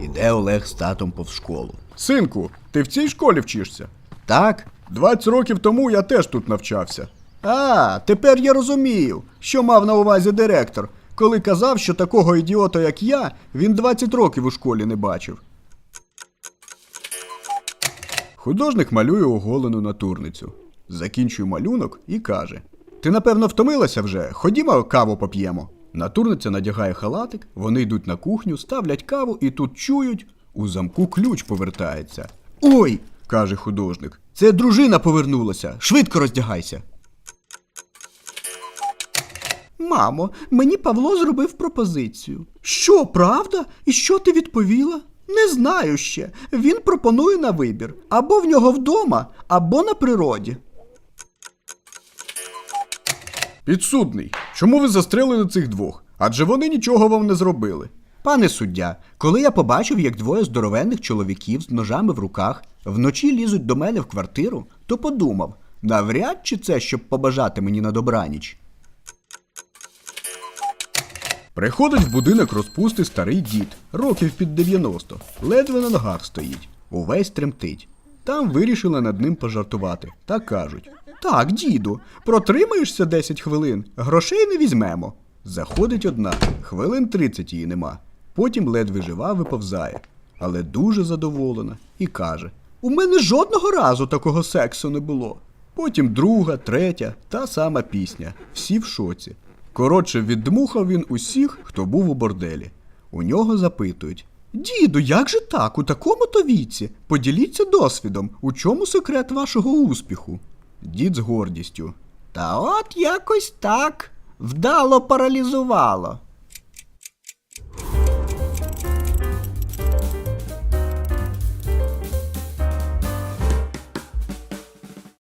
Іде Олег з татом повз школу. Синку, ти в цій школі вчишся? Так, 20 років тому я теж тут навчався. А, тепер я розумію, що мав на увазі директор, коли казав, що такого ідіота, як я, він 20 років у школі не бачив. Художник малює оголену натурницю. Закінчує малюнок і каже: Ти напевно втомилася вже, ходімо каву поп'ємо. Натурниця надягає халатик, вони йдуть на кухню, ставлять каву і тут чують, у замку ключ повертається. Ой, каже художник. це дружина повернулася. Швидко роздягайся. Мамо, мені Павло зробив пропозицію. Що, правда? І що ти відповіла? Не знаю ще. Він пропонує на вибір або в нього вдома, або на природі. Підсудний, чому ви застрелили цих двох? Адже вони нічого вам не зробили. Пане суддя, коли я побачив, як двоє здоровенних чоловіків з ножами в руках вночі лізуть до мене в квартиру, то подумав, навряд чи це, щоб побажати мені на добраніч. Приходить в будинок розпусти старий дід, років під 90, ледве на ногах стоїть, увесь тремтить. Там вирішили над ним пожартувати та кажуть: Так, діду, протримаєшся 10 хвилин, грошей не візьмемо. заходить одна, хвилин 30 її нема. Потім ледве жива виповзає, але дуже задоволена і каже: У мене жодного разу такого сексу не було. Потім друга, третя, та сама пісня. Всі в шоці. Коротше, віддмухав він усіх, хто був у борделі. У нього запитують: Діду, як же так, у такому то віці? Поділіться досвідом, у чому секрет вашого успіху? Дід з гордістю. Та от якось так. Вдало паралізувало.